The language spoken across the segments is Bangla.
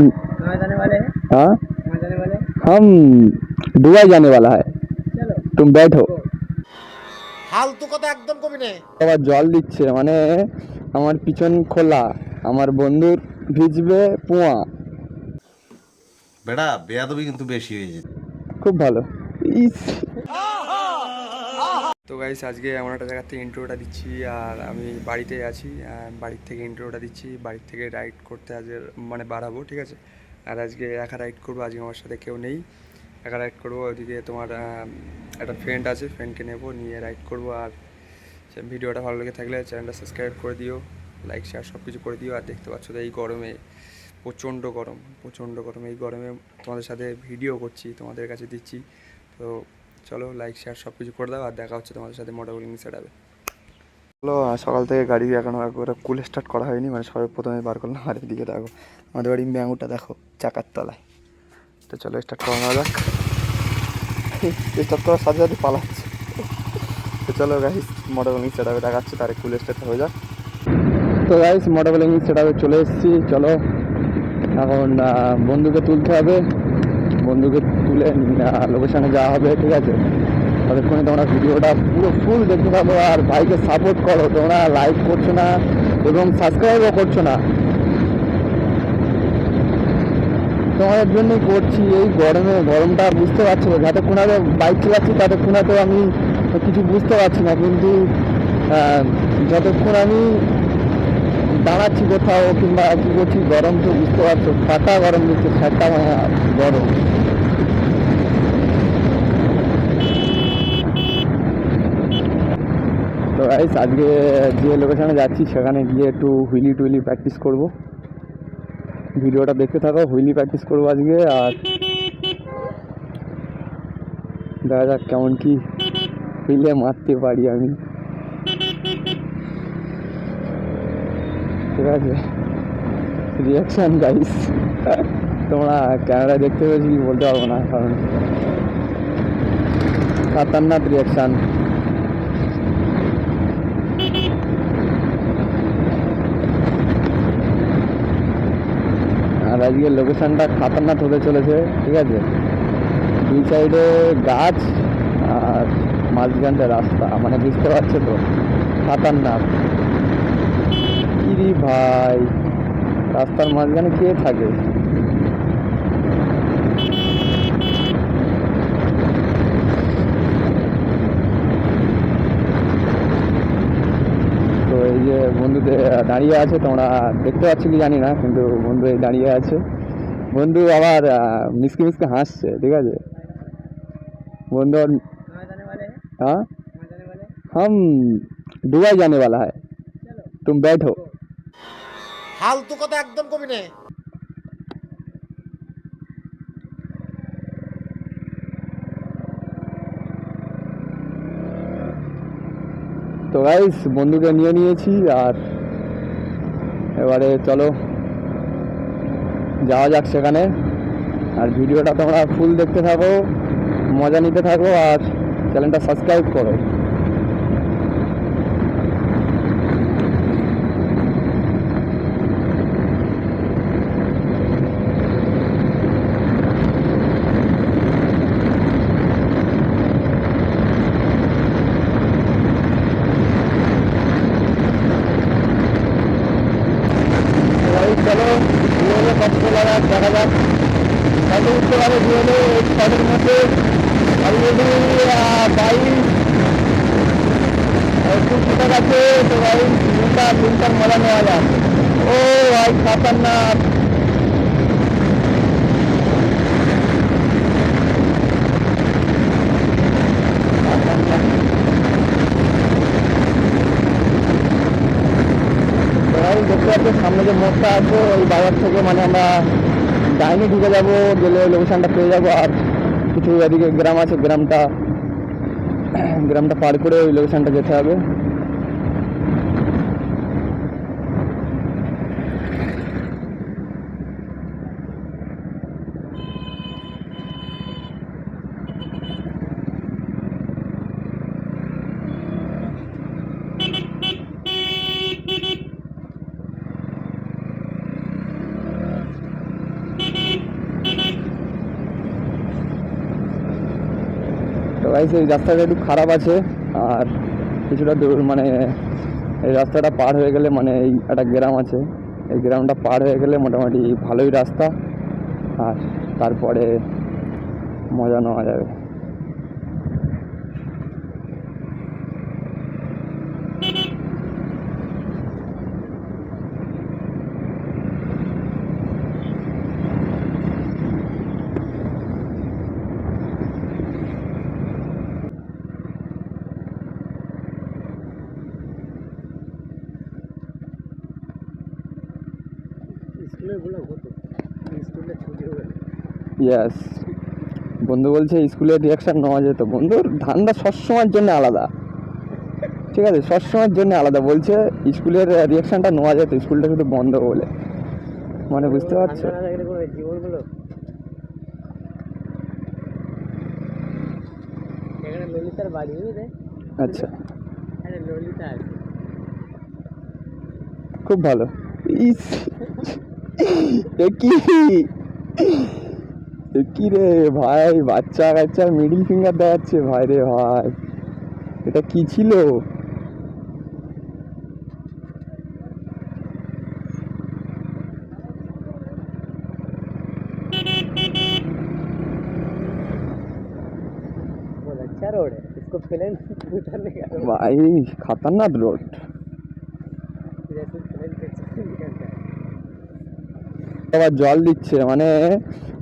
कहाँ जाने वाले हैं हाँ कहाँ जाने वाले हैं हम दुबई जाने वाला है चलो तुम बैठो ফালতু কথা একদম কবি নেই আবার জল দিচ্ছে মানে আমার পিছন খোলা আমার বন্ধুর ভিজবে পোয়া বেড়া বেয়াদবি কিন্তু বেশি হয়ে যেত খুব ভালো ইস তো গাইস আজকে এমন একটা জায়গার থেকে ইন্ট্রোটা দিচ্ছি, আর আমি বাড়িতে আছি বাড়ির থেকে ইন্ট্রোটা দিচ্ছি, বাড়ির থেকে রাইড করতে আজকে মানে বাড়াবো, ঠিক আছে? আর আজকে একা রাইড করব, আজকে আমার সাথে কেউ নেই। একা রাইড করব, ওইদিকে তোমার একটা ফ্রেন্ড আছে ফ্রেন্ডকে নেব, নিয়ে রাইড করব, আর ভিডিওটা ভালো লেগে থাকলে চ্যানেলটা সাবস্ক্রাইব করে দিও লাইক শেয়ার সব কিছু করে দিও, আর দেখতে পাচ্ছ তো এই গরমে, প্রচণ্ড গরম প্রচণ্ড গরম এই গরমে তোমাদের সাথে ভিডিও করছি, তোমাদের কাছে দিচ্ছি। তো চলো লাইক শেয়ার সব কিছু করে দাও, আর দেখা হচ্ছে তোমাদের সাথে মোটা বোলিং সেট হবে চলো সকাল থেকে গাড়ি এখনও একবার কুল স্টার্ট করা হয়নি মানে সবাই প্রথমে বার করলাম, আর এদিকে দেখো, আমাদের বাড়ির ব্যাঙুটা দেখো, চাকার তলায়। তো চলো স্টার্ট করা নেওয়া যাক। স্টার্ট করার সাথে সাথে পালাচ্ছে। তো চলো গাইস মোটা বোলিং সেট হবে দেখাচ্ছে তার কুল স্টার্ট হয়ে যাক। তো গাইস বোলিং সেটা চলে এসেছি, চলো। এখন বন্ধুকে তুলতে হবে। বন্ধুকে তুলে লোকেশনে যাওয়া হবে, ঠিক আছে? ততক্ষণে তোমরা ভিডিওটা পুরো ফুল দেখতে পাবো আর ভাইকে সাপোর্ট করো। তোমরা লাইক করছ না এবং সাবস্ক্রাইবও করছ না। তোমাদের জন্যই করছি এই গরমে। গরমটা বুঝতে পারছি না যতক্ষণ আগে বাইক চালাচ্ছি ততক্ষণ তো আমি কিছু বুঝতে পারছি না। কিন্তু যতক্ষণ আমি দাঁড়াচ্ছি কোথাও কিংবা কী করছি? গরম তো বুঝতে পারছ ফাটা গরম দিচ্ছে মানে গরম। তো গাইস আজকে যে লোকেশানে যাচ্ছি, সেখানে গিয়ে একটু হুইলি টুইলি প্র্যাকটিস করব। ভিডিওটা দেখতে থাকো, হুইলি প্র্যাকটিস করব আজকে, আর দেখা যাক কেমন কি হুইলে মারতে পারি আমি। ঠিক আছে? রিয়াকশান গাইস তোমরা ক্যামেরায় দেখতে পেয়েছি কি বলতে পারব না, কারণ খাতারনাক রিয়াকশান আর আজকে লোকেশনটা খাতারনাক হতে চলেছে, ঠিক আছে? দুই সাইডে গাছ আর মাঝখানটা রাস্তা মানে বুঝতে পারছ তো? খাতারনাক। ইরি ভাই রাস্তার মাঝখানে কে থাকে তো এই যে বন্ধুতে দাঁড়িয়ে আছে তোমরা দেখতে পাচ্ছ কি জানি না কিন্তু বন্ধু এই দাঁড়িয়ে আছে বন্ধু আবার আহ, মিসকে মিসকে হাসছে ঠিক আছে বন্ধু আর कहाँ जाने वाले हैं हाँ कहाँ जाने वाले हैं हम दुबई जाने वाला है चलो तुम बैठो ফালতু কথা একদম কবি নেই। তো গাইস বন্ধুকে নিয়ে নিয়েছি আর এবারে চলো, যাওয়া যাক সেখানে। আর ভিডিওটা তোমরা ফুল দেখতে থাকো, মজা নিতে থাকো আর চ্যানেলটা সাবস্ক্রাইব করো এই চলো দুজনে কষ্ট লাগা দেখা যাক। কত উঠতে পারে এই ছটের মধ্যে অলরেডি বাইশ ফুটা গেছে তো ভাই তিনটা তিনটার মজা নেওয়া যাক। ও ভাই পাচ্ছি সামনে যে মোড়টা আছে, ওই বাজার থেকে মানে আমরা ডাইনে ঢুকে যাব, গেলে লোকেশানটা পেয়ে যাব, আর কিছু এদিকে গ্রাম আছে, গ্রামটা গ্রামটা পার করে ওই লোকেশানটা যেতে হবে। গাইস এই রাস্তাটা একটু খারাপ আছে, আর কিছুটা দূর মানে এই রাস্তাটা পার হয়ে গেলে মানে এই একটা গ্রাম আছে, এই গ্রামটা পার হয়ে গেলে মোটামুটি ভালোই রাস্তা, আর তারপরে মজা নেওয়া যাবে। ইয়াস বন্ধু বলছে স্কুলের রিয়াকশান নেওয়া যেত। বন্ধুর ধান্দা সবসময়ের জন্য আলাদা। ঠিক আছে সবসময়ের জন্য আলাদা। বলছে স্কুলের রিয়াকশানটা নেওয়া যেত স্কুলটা শুধু বন্ধ বলে। মানে বুঝতে পারছ? আচ্ছা। খুব ভালো। ইস! কি এ কি রে ভাই বাচ্চা কাচ্চা মিডিল ফিঙ্গার দেখাচ্ছে ভাই রে ভাই এটা কি ছিল बहुत अच्छा रोड আবার জল দিচ্ছে মানে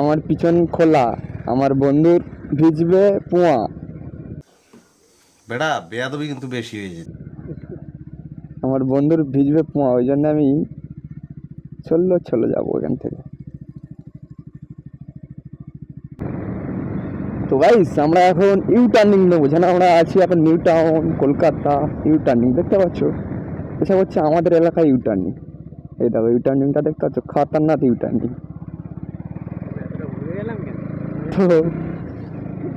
আমার পিছন খোলা আমার বন্ধুর ভিজবে পোয়া। বেড়া বেয়াদবি কিন্তু বেশি হয়ে যেত আমার বন্ধুর ভিজবে পোয়া ওই জন্য আমি চলল চলে যাব এখান থেকে। তো গাইস আমরা এখন ইউ টার্নিং নেব যেন আমরা আছি এখন New Town Kolkata U turning দেখতে পাচ্ছ? এসব হচ্ছে আমাদের এলাকায় ইউ টার্নিং এই দেখো ইউ টার্নিংটা দেখতে পাচ্ছ? খাতারনাথ ইউ টার্নিং এতটা ঘুরে গেলাম কেন তো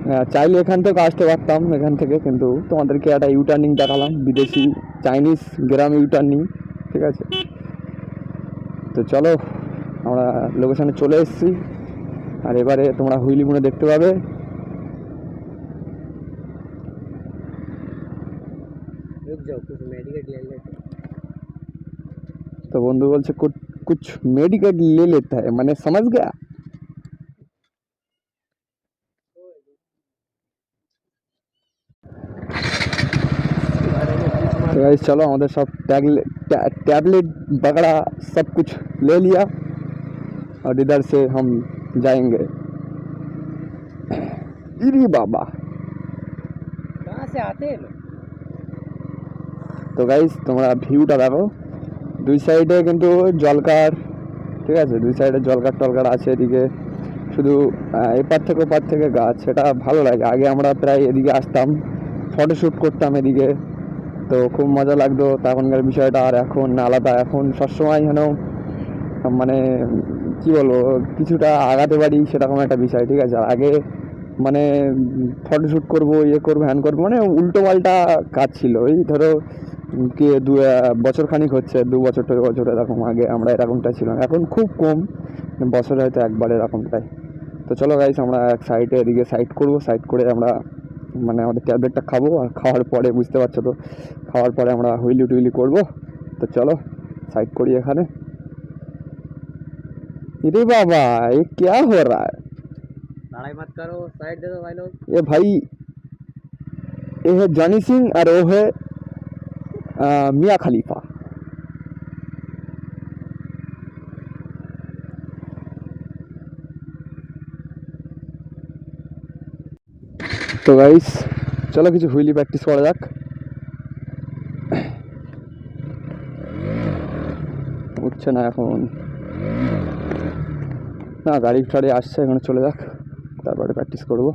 হ্যাঁ, চাইলে এখান থেকে আসতে পারতাম এখান থেকে কিন্তু তোমাদেরকে একটা ইউ টার্নিং দেখালাম বিদেশি চাইনিজ গ্রাম ইউ টার্নিং ঠিক আছে? তো চলো আমরা লোকেশনে চলে এসেছি। আর এবারে তোমরা হুইলি মুড়ে দেখতে পাবে। रुक तो बंधु बोल से कुछ कुछ মেডিকেট ले लेता है। मैंने समझ गया? तो गाइस चलो हमारे सब टैबलेट टैबलेट बगड़ा सब कुछ ले लिया और इधर से हम जाएँगे। इरी बाबा। कहाँ से आते हैं तो गाइस तुम्हारा व्यू डरा দুই সাইডে কিন্তু জলকার, ঠিক আছে? দুই সাইডে জলকার টলকার আছে এদিকে। শুধু এপার থেকে ওপার থেকে গাছ, সেটা ভালো লাগে। আগে আমরা প্রায় এদিকে আসতাম ফটোশ্যুট করতাম এদিকে। তো খুব মজা লাগতো তখনকার বিষয়টা। আর এখন আলাদা, এখন সবসময় যেন মানে কি বলব, কিছুটা আগাতে পারি সেরকম একটা বিষয়, ঠিক আছে? আগে মানে ফটোশ্যুট করব ইয়ে করব হ্যান করব মানে উল্টো পাল্টা কাজ ছিল। এই ধরো কি দু আহ, বছর খানিক হচ্ছে দু বছর টু বছর এরকম আগে আমরা এরকমটা ছিল এখন খুব কম বছরে হয়তো একবার এরকমটাই তো চলো গাইস আমরা এক সাইডে এদিকে সাইড করবো সাইড করে আমরা মানে আমাদের ট্যাবলেটটা খাবো আর খাওয়ার পরে বুঝতে পারছো তো খাওয়ার পরে আমরা হুইলি টুইলি করবো তো চলো সাইড করি এখানে इरे बाबा ये क्या हो रहा है लड़ाई मत करो साइड दे दो भाई लोग ये भाई ये है जॉनी सिंह और वो है মিয়া খালিফা। তো গাইস চলো কিছু হুইলি প্র্যাকটিস করা যাক। উঠছে না এখন। না গাড়ি টাড়ি আসছে, এখানে চলে যাক। তারপরে প্র্যাকটিস করব।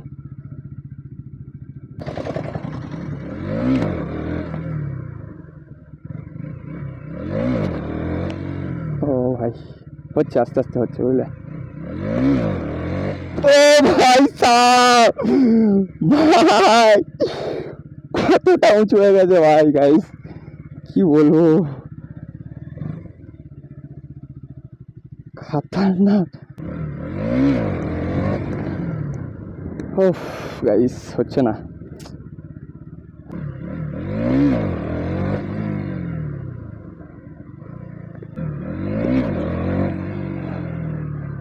হচ্ছে, আস্তে আস্তে হচ্ছে, বুঝলে? ও ভাই সাহ ভাই! কতটা উঁচু হয়ে গেছে ভাই গাইস কি বলব? খাতারনাক! ওফ গাইস হচ্ছে না।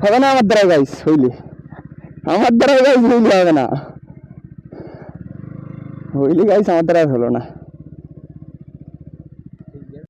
হবে না আমার দ্বারা গাইস হইলে আমার দ্বারা গাইস হইলে হবে না হইলে গাইস আমার দ্বারা আর হলো না